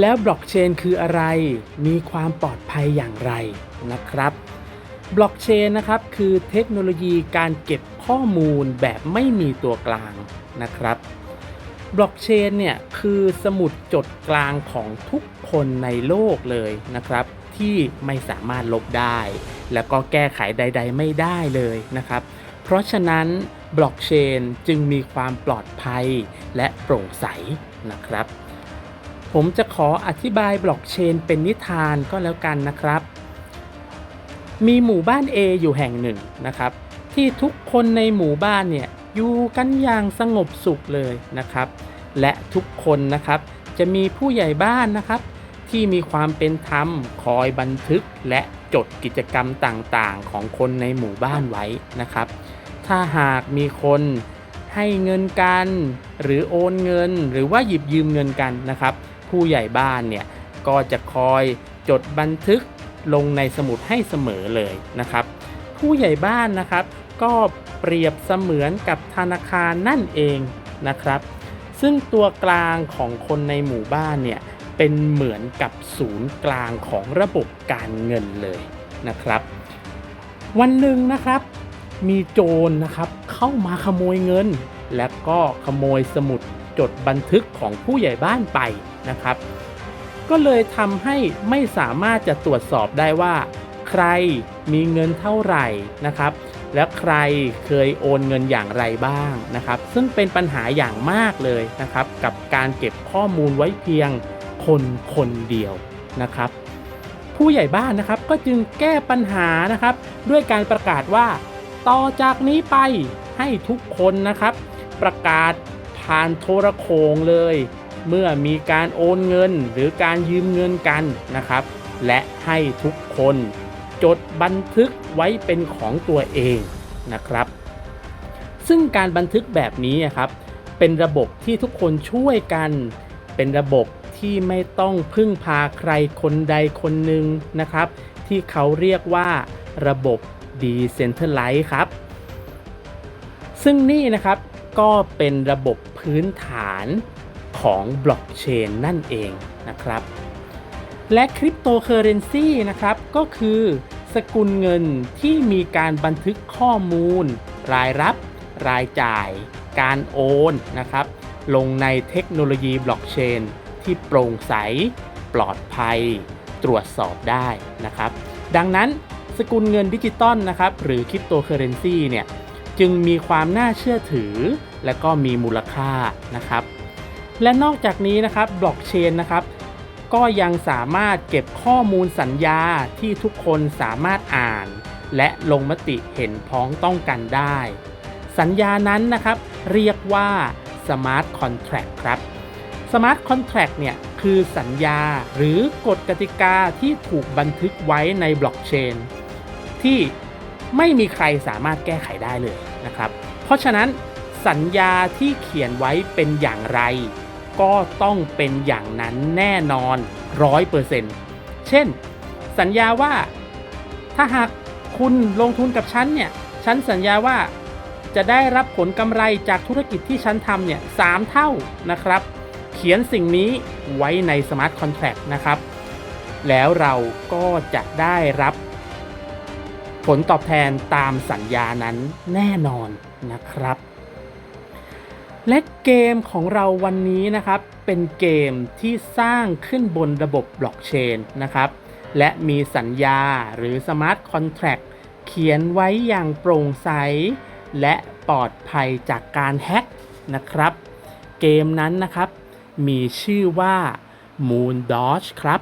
แล้วบล็อกเชนคืออะไร มีความปลอดภัยอย่างไรนะครับบล็อกเชนนะครับคือเทคโนโลยีการเก็บข้อมูลแบบไม่มีตัวกลางนะครับบล็อกเชนเนี่ยคือสมุดจดกลางของทุกคนในโลกเลยนะครับ ที่ไม่สามารถลบได้ แล้วก็แก้ไขใด ๆ ไม่ได้เลยนะครับ เพราะฉะนั้นบล็อกเชนจึงมีความปลอดภัยและโปร่งใสนะครับ ผมจะขออธิบายบล็อกเชนเป็นนิทานก็แล้วกันนะครับ มีหมู่บ้าน A อยู่แห่งหนึ่งนะครับ ที่ทุกคนในหมู่บ้านเนี่ยอยู่กันอย่างสงบสุขเลยนะครับ และทุกคนนะครับจะมีผู้ใหญ่บ้านนะครับ ที่มีความเป็นธรรมคอยบันทึกและจดกิจกรรมต่างๆ ของคนในหมู่บ้านไว้นะครับ ถ้าหากมีคนให้เงินกัน หรือโอนเงิน หรือว่าหยิบยืมเงินกันนะครับ ผู้ใหญ่บ้านเนี่ยก็จะคอยจดบันทึกลงในสมุดให้เสมอเลยนะครับ ผู้ใหญ่บ้านนะครับ ก็เปรียบเสมือนกับธนาคารนั่นเองนะครับ ซึ่งตัวกลางของคนในหมู่บ้านเนี่ยเป็นเหมือนกับศูนย์กลางของระบบการเงินเลยนะครับ วันหนึ่งนะครับมีโจรนะครับเข้ามาขโมยเงิน และก็ขโมยสมุด จดบันทึกของผู้ใหญ่บ้านไปนะครับ ก็เลยทำให้ไม่สามารถจะตรวจสอบได้ว่า ใครมีเงินเท่าไหร่นะครับ และใครเคยโอนเงินอย่างไรบ้างนะครับ ซึ่งเป็นปัญหาอย่างมากเลยนะครับ กับการเก็บข้อมูลไว้เพียงคนคนเดียวนะครับ ผู้ใหญ่บ้านนะครับก็จึงแก้ปัญหานะครับ ด้วยการประกาศว่า ต่อจากนี้ไปให้ทุกคนนะครับ ประกาศ ผ่านโทรโขงเลย เมื่อมีการโอนเงินหรือการยืมเงินกันนะครับ และให้ทุกคนจดบันทึกไว้เป็นของตัวเองนะครับ ซึ่งการบันทึกแบบนี้ครับ เป็นระบบที่ทุกคนช่วยกัน เป็นระบบที่ไม่ต้องพึ่งพาใครคนใดคนหนึ่งนะครับ ที่เขาเรียกว่าระบบ Decentralize ครับ ซึ่งนี่นะครับ ก็เป็นระบบพื้นฐานของบล็อกเชนนั่นเองนะครับ และคริปโตเคอเรนซีนะครับก็คือสกุลเงินที่มีการบันทึกข้อมูล รายรับ รายจ่าย การโอนนะครับ ลงในเทคโนโลยีบล็อกเชนที่โปร่งใส ปลอดภัย ตรวจสอบได้นะครับ ดังนั้นสกุลเงินดิจิตอลนะครับ หรือคริปโตเคอเรนซีเนี่ย จึงมีความน่าเชื่อถือ และก็มีมูลค่านะครับ และนอกจากนี้นะครับบล็อกเชนนะครับก็ยังสามารถเก็บข้อมูลสัญญาที่ทุกคนสามารถอ่าน และลงมติเห็นพ้องต้องกันได้ สัญญานั้นนะครับ เรียกว่า Smart Contract ครับ Smart Contract เนี่ยคือสัญญาหรือกฎกติกาที่ถูกบันทึกไว้ในบล็อกเชนที่ ไม่มีใครสามารถแก้ไขได้เลยนะครับ เพราะฉะนั้นสัญญาที่เขียนไว้เป็นอย่างไร ก็ต้องเป็นอย่างนั้นแน่นอน100%เปอร์เซ็นเช่น สัญญาว่าถ้าหากคุณลงทุนกับฉันเนี่ย ฉันสัญญาว่าจะได้รับผลกำไรจากธุรกิจที่ฉันทำเนี่ยสามเท่านะครับ เขียนสิ่งนี้ไว้ใน Smart Contract นะครับ แล้วเราก็จะได้รับ ผลตอบแทนตามสัญญานั้นแน่นอนนะครับ และเกมของเราวันนี้นะครับ เป็นเกมที่สร้างขึ้นบนระบบบล็อกเชนนะครับ และมีสัญญาหรือ Smart Contract เขียนไว้อย่างโปร่งใส และปลอดภัยจากการแฮ็กนะครับ เกมนั้นนะครับ มีชื่อว่า Moon Dodge ครับ